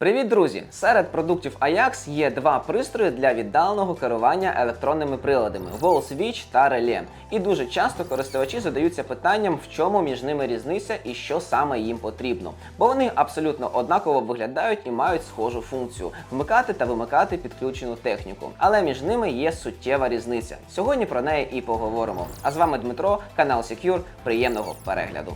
Привіт, друзі! Серед продуктів Ajax є два пристрої для віддаленого керування електронними приладами Wall Switch та реле. І дуже часто користувачі задаються питанням, в чому між ними різниця і що саме їм потрібно. Бо вони абсолютно однаково виглядають і мають схожу функцію вмикати та вимикати підключену техніку. Але між ними є суттєва різниця. Сьогодні про неї і поговоримо. А з вами Дмитро, канал Secure. Приємного перегляду.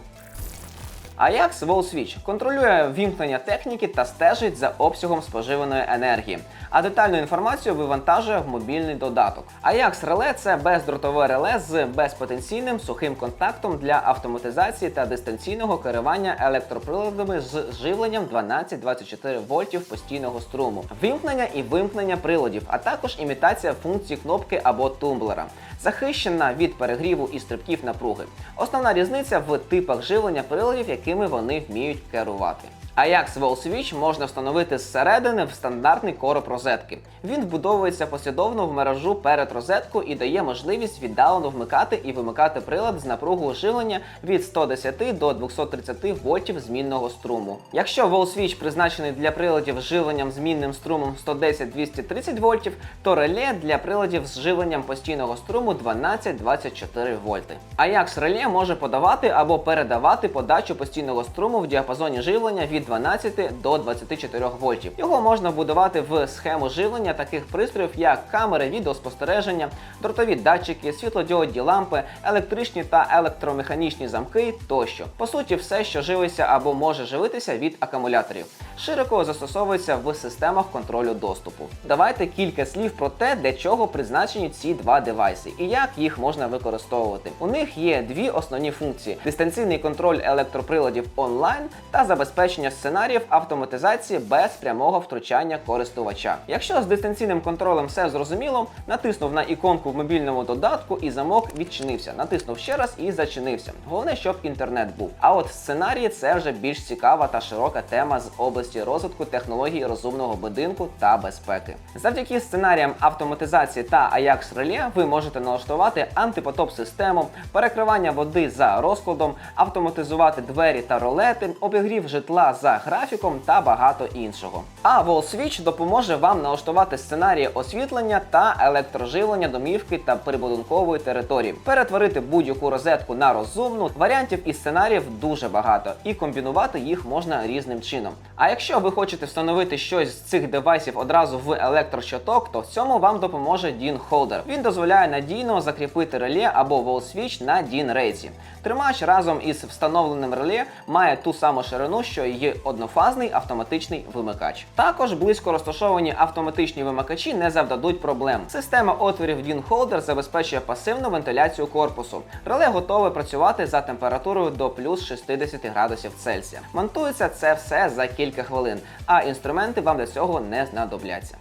Ajax Wall Switch контролює вімкнення техніки та стежить за обсягом споживаної енергії, а детальну інформацію вивантажує в мобільний додаток. Ajax реле це бездротове реле з безпотенційним сухим контактом для автоматизації та дистанційного керування електроприладами з живленням 12-24 вольтів постійного струму, вимкнення і вимкнення приладів, а також імітація функції кнопки або тумблера, захищена від перегріву і стрибків напруги. Основна різниця в типах живлення приладів, якими вони вміють керувати. Ajax Wall Switch можна встановити зсередини в стандартний короб розетки. Він вбудовується послідовно в мережу перед розетку і дає можливість віддалено вмикати і вимикати прилад з напругою живлення від 110 до 230 вольтів змінного струму. Якщо Wall Switch призначений для приладів з живленням змінним струмом 110-230 вольтів, то реле для приладів з живленням постійного струму 12-24 вольти. Ajax реле може подавати або передавати подачу постійного струму в діапазоні живлення від 12 до 24 вольтів. Його можна вбудувати в схему живлення таких пристроїв, як камери відеоспостереження, дротові датчики, світлодіодні лампи, електричні та електромеханічні замки тощо. По суті, все, що живиться або може живитися від акумуляторів. Широко застосовується в системах контролю доступу. Давайте кілька слів про те, для чого призначені ці два девайси і як їх можна використовувати. У них є дві основні функції: дистанційний контроль електроприладів онлайн та забезпечення сценаріїв автоматизації без прямого втручання користувача. Якщо з дистанційним контролем все зрозуміло, натиснув на іконку в мобільному додатку і замок відчинився. Натиснув ще раз і зачинився. Головне, щоб інтернет був. А от сценарії це вже більш цікава та широка тема з області розвитку технологій розумного будинку та безпеки. Завдяки сценаріям автоматизації та Ajax Relay ви можете налаштувати антипотоп систему, перекривання води за розкладом, автоматизувати двері та ролети, обігрів житла за графіком та багато іншого. А Switch допоможе вам налаштувати сценарії освітлення та електроживлення домівки та прибудинкової території, перетворити будь-яку розетку на розумну. Варіантів і сценаріїв дуже багато, і комбінувати їх можна різним чином. А якщо ви хочете встановити щось з цих девайсів одразу в електрощоток, то в цьому вам допоможе DIN Holder. Він дозволяє надійно закріпити реле або Switch на DIN рейці. Тримач разом із встановленим реле має ту саму ширину, що й однофазний автоматичний вимикач. Також близько розташовані автоматичні вимикачі не завдадуть проблем. Система отворів Holder забезпечує пасивну вентиляцію корпусу. Реле готове працювати за температурою до плюс 60 градусів Цельсія. Монтується це все за кілька хвилин, а інструменти вам для цього не знадобляться.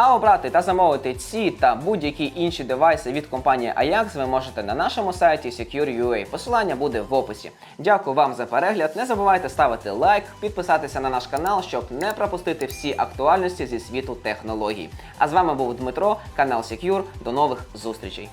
А обрати та замовити ці та будь-які інші девайси від компанії Ajax ви можете на нашому сайті Secure.ua. Посилання буде в описі. Дякую вам за перегляд. Не забувайте ставити лайк, підписатися на наш канал, щоб не пропустити всі актуальності зі світу технологій. А з вами був Дмитро, канал Secure. До нових зустрічей.